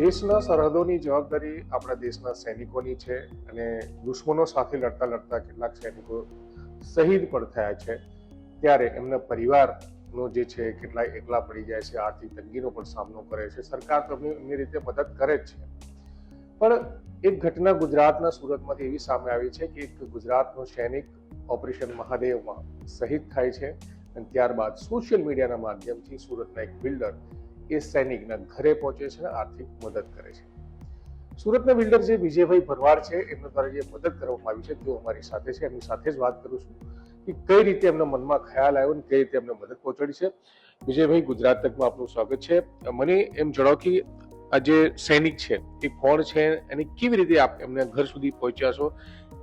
દેશના સરહદોની જવાબદારી આપણા દેશના સૈનિકોની છે અને દુશ્મનો સાથે લડતા લડતા કેટલાક સૈનિકો શહીદ પણ થયા છે. ત્યારે એમના પરિવારનો જે છે કેટલાય એકલા પડી જાય છે, આર્થિક તંગીનો પણ સામનો કરે છે. સરકાર તો એમની રીતે મદદ કરે જ છે. પણ એક ઘટના ગુજરાતના સુરતમાંથી એવી સામે આવી છે કે એક ગુજરાતનો સૈનિક ઓપરેશન મહાદેવમાં શહીદ થાય છે અને ત્યારબાદ સોશિયલ મીડિયાના માધ્યમથી સુરતના એક બિલ્ડર એ સૈનિકના ઘરે પહોંચે છે આર્થિક મદદ કરે છે. સુરતના બિલ્ડર જે વિજયભાઈ ભરવાડ છે, એમના દ્વારા જે મદદ કરવામાં આવી છે, તેઓ અમારી સાથે છે. એમની સાથે જ વાત કરું છું કે કઈ રીતે એમના મનમાં ખ્યાલ આવ્યો અને કઈ રીતે એમને મદદ પહોંચાડી છે. વિજયભાઈ, ગુજરાત તકમાં આપનું સ્વાગત છે. મને એમ જણાવો કે આ જે સૈનિક છે, એ કોણ છે અને કેવી રીતે આપ એમને ઘર સુધી પહોંચ્યા છો?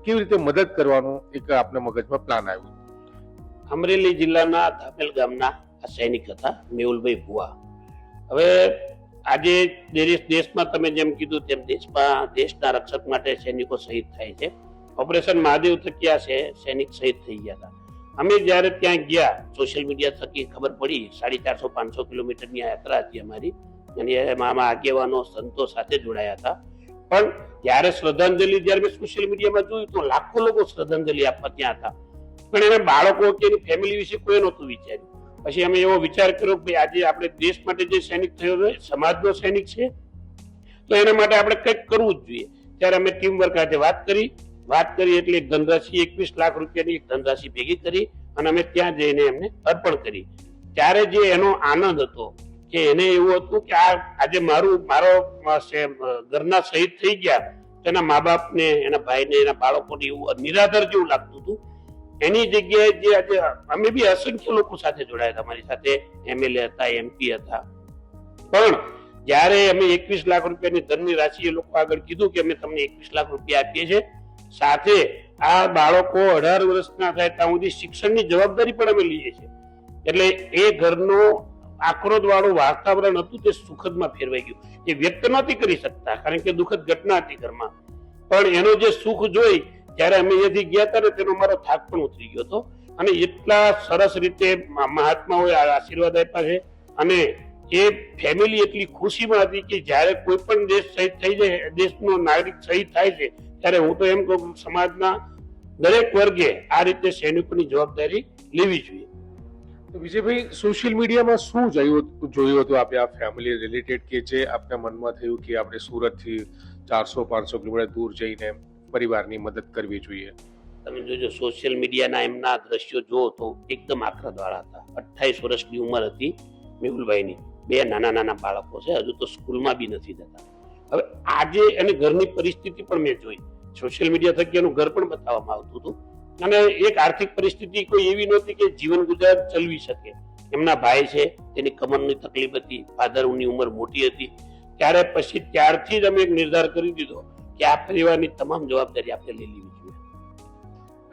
કેવી રીતે મદદ કરવાનો એક આપના મગજમાં પ્લાન આવ્યો? અમરેલી જિલ્લાના ધામેલ ગામના આ સૈનિક હતા, મેહુલભાઈ ભુવા. હવે આજે દેશ દેશમાં તમે જેમ કીધું તેમ દેશમાં દેશના રક્ષક માટે સૈનિકો શહીદ થાય છે. ઓપરેશન મહાદેવ થકી છે, સૈનિક શહીદ થઈ ગયા હતા. અમે જ્યારે ત્યાં ગયા, સોશિયલ મીડિયા થકી ખબર પડી, સાડી ચારસો પાંચસો કિલોમીટરની આ યાત્રા હતી અમારી. અને એમાં આમાં આગેવાનો, સંતો સાથે જોડાયા હતા. પણ જ્યારે શ્રદ્ધાંજલિ, જ્યારે મેં સોશિયલ મીડિયામાં જોયું, તો લાખો લોકો શ્રદ્ધાંજલિ આપવા ત્યાં હતા. પણ એને બાળકો કે એની ફેમિલી વિશે કોઈ નહોતું વિચાર્યું. પછી અમે એવો વિચાર કર્યો કે આજે આપણે દેશ માટે જે સૈનિક થયો છે, સમાજનો સૈનિક છે, તો એના માટે આપણે કંઈક કરવું જ જોઈએ. ત્યારે અમે ટીમ વર્ક આજે વાત કરી. વાત કરી એટલે એક ધનરાશિ એકવીસ લાખ રૂપિયાની એક ધનરાશિ ભેગી કરી અને અમે ત્યાં જઈને એમને અર્પણ કરી. ત્યારે જે એનો આનંદ હતો કે એને એવું હતું કે આ આજે મારું, મારો ઘરના શહીદ થઈ ગયા. તેના મા બાપને, એના ભાઈને, એના બાળકોને એવું નિરાધાર જેવું લાગતું હતું એની જગ્યાએ જે આજે અમે બી અસંખ્ય લોકો સાથે જોડાયા હતા. અમારી સાથે એમએલએ હતા, એમપી હતા. પણ જ્યારે અમે એકવીસ લાખ રૂપિયાની ધનની રાશિ એ લોકો આગળ કીધું કે અમે તમને એકવીસ લાખ રૂપિયા આપીએ છીએ, સાથે આ બાળકો અઢાર વર્ષના થાય ત્યાં સુધી શિક્ષણની જવાબદારી પણ અમે લઈએ છીએ. એટલે એ ઘરનો આક્રોદ વાળું વાતાવરણ હતું તે સુખદમાં ફેરવાઈ ગયું. એ વ્યક્ત નથી કરી શકતા, કારણ કે દુઃખદ ઘટના હતી ઘરમાં. પણ એનો જે સુખ જોઈ જ્યારે અમે અહીંયાથી ગયા ત્યારે તેનો મારો થાક પણ ઉતરી ગયો હતો. અને એટલા સરસ રીતે મહાત્માઓએ આશીર્વાદ આપ્યા છે. અને એ ફેમિલી એટલી ખુશીમાં હતી કે જ્યારે કોઈ પણ દેશ શહીદ થઈ જાય, દેશનો નાગરિક શહીદ થાય છે, ત્યારે હું તો એમ કહું સમાજના દરેક વર્ગે આ રીતે સૈનિકોની જવાબદારી લેવી જોઈએ. તો વિજયભાઈ સોશિયલ મીડિયામાં શું જોયું જોયું હતું આપણે આ ફેમિલી રિલેટેડ કે જે આપના મનમાં થયું કે આપણે સુરતથી ચારસો, પાંચસો કિલોમીટર દૂર જઈને પરિવારની મદદ કરવી જોઈએ. તમે જોજો સોશિયલ મીડિયાના એમના દ્રશ્યો જુઓ તો એકદમ આખરાદવાળા હતા. અઠ્ઠાવીસ વર્ષની ઉંમર હતી મેહુલભાઈની. બે નાના નાના બાળકો છે, હજુ તો સ્કૂલમાં બી નથી જતા. હવે આજે અને ઘરની પરિસ્થિતિ પણ મેં જોઈ. સોશિયલ મીડિયા થકી એનું ઘર પણ બતાવવામાં આવતું હતું. અને એક આર્થિક પરિસ્થિતિ કોઈ એવી નહોતી કે જીવન ગુજરાન ચલવી શકે. એમના ભાઈ છે, તેની કમરની તકલીફ હતી ફાધરની ઉંમર મોટી હતી. ત્યારે પછી ત્યારથી જ અમે એક નિર્ધાર કરી દીધો કે આ પરિવારની તમામ જવાબદારી આપણે લઈ લેવી જોઈએ.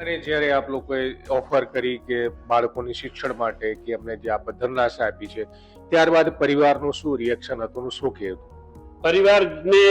અને જ્યારે આપ લોકોએ ઓફર કરી કે બાળકોની શિક્ષણ માટે કે અમને જે આપ ધનરાશી આપી છે ત્યારબાદ પરિવારનું શું રિએક્શન હતું શું કહેતું પરિવારને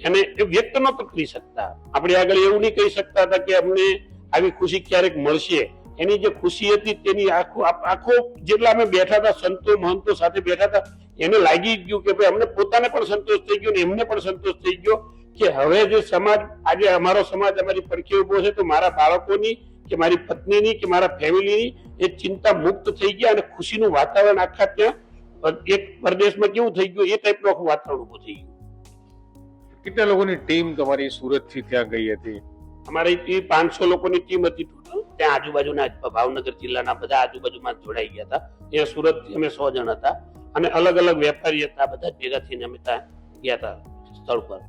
એને વ્યક્ત નહોતો કરી શકતા. આપણે આગળ એવું નહીં કહી શકતા હતા કે અમને આવી ખુશી ક્યારેક મળશે. એની જે ખુશી હતી તેની આખો આખો જેટલા અમે બેઠા હતા સંતો મહંતો સાથે બેઠા હતા એને લાગી ગયું કે ભાઈ અમને પોતાને પણ સંતોષ થઈ ગયો ને એમને પણ સંતોષ થઈ ગયો. કે હવે જે સમાજ આજે અમારો સમાજ અમારી પડખે ઊભો છે તો મારા બાળકોની કે મારી પત્નીની કે મારા ફેમિલીની એ ચિંતા મુક્ત થઈ ગયા અને ખુશીનું વાતાવરણ આખા ત્યાં એક પ્રદેશમાં કેવું થઈ ગયું એ ટાઈપનું આખું વાતાવરણ ઉભું થઈ ગયું. કેટલા લોકોની ટીમ તમારી સુરતથી ત્યાં ગઈ હતી? અમારી પાંચસો લોકોની ટીમ હતી ટોટલ. ત્યાં આજુબાજુના ભાવનગર જિલ્લાના બધા આજુબાજુમાં જોડાઈ ગયા હતા. ત્યાં સુરત અમે સો જણ હતા. અને અલગ અલગ વેપારી હતા બધા ભેગા થઈને અમે ત્યાં ગયા હતા સ્થળ પર.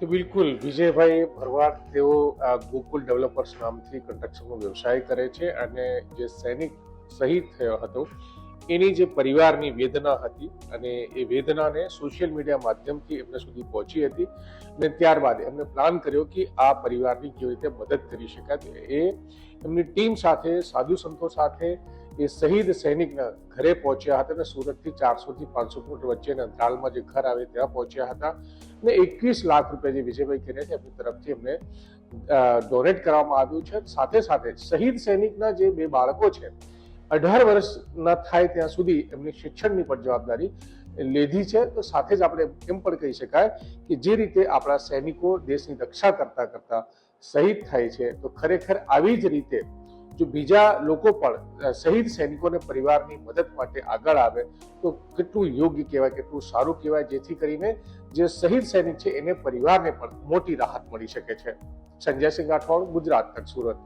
તો બિલકુલ, વિજયભાઈ ભરવાડ તેઓ આ ગોકુલ ડેવલપર્સ નામથી કન્સ્ટ્રક્શનનો વ્યવસાય કરે છે અને જે સૈનિક શહીદ થયો હતો, એની જે પરિવારની વેદના હતી અને એ વેદનાને સોશિયલ મીડિયા માધ્યમથી એમને સુધી પહોંચી હતી અને ત્યારબાદ એમને પ્લાન કર્યો કે આ પરિવારની કેવી રીતે મદદ કરી શકાય. એ એમની ટીમ સાથે, સાધુ સંતો સાથે એ શહીદ સૈનિકના ઘરે પહોંચ્યા હતા અને સુરતથી ચારસોથી પાંચસો ફૂટ વચ્ચેના અંતરાલમાં જે ઘર આવે ત્યાં પહોંચ્યા હતા. અને એકવીસ લાખ રૂપિયા જે વિજયભાઈ કર્યા છે એમની તરફથી એમને ડોનેટ કરવામાં આવ્યું છે. સાથે સાથે શહીદ સૈનિકના જે બે બાળકો છે, અઢાર વર્ષના થાય ત્યાં સુધી એમની શિક્ષણની પણ જવાબદારી લીધી છે. તો સાથે જ આપણે એમ પણ કહી શકાય કે જે રીતે આપણા સૈનિકો દેશની રક્ષા કરતા કરતા શહીદ થાય છે, તો ખરેખર આવી જ રીતે જો બીજા લોકો પણ શહીદ સૈનિકોને પરિવારની મદદ માટે આગળ આવે, તો કેટલું યોગ્ય કહેવાય, કેટલું સારું કહેવાય, જેથી કરીને જે શહીદ સૈનિક છે એને પરિવારને પણ મોટી રાહત મળી શકે છે. સંજયસિંહ રાઠોડ, ગુજરાત તક સુરત.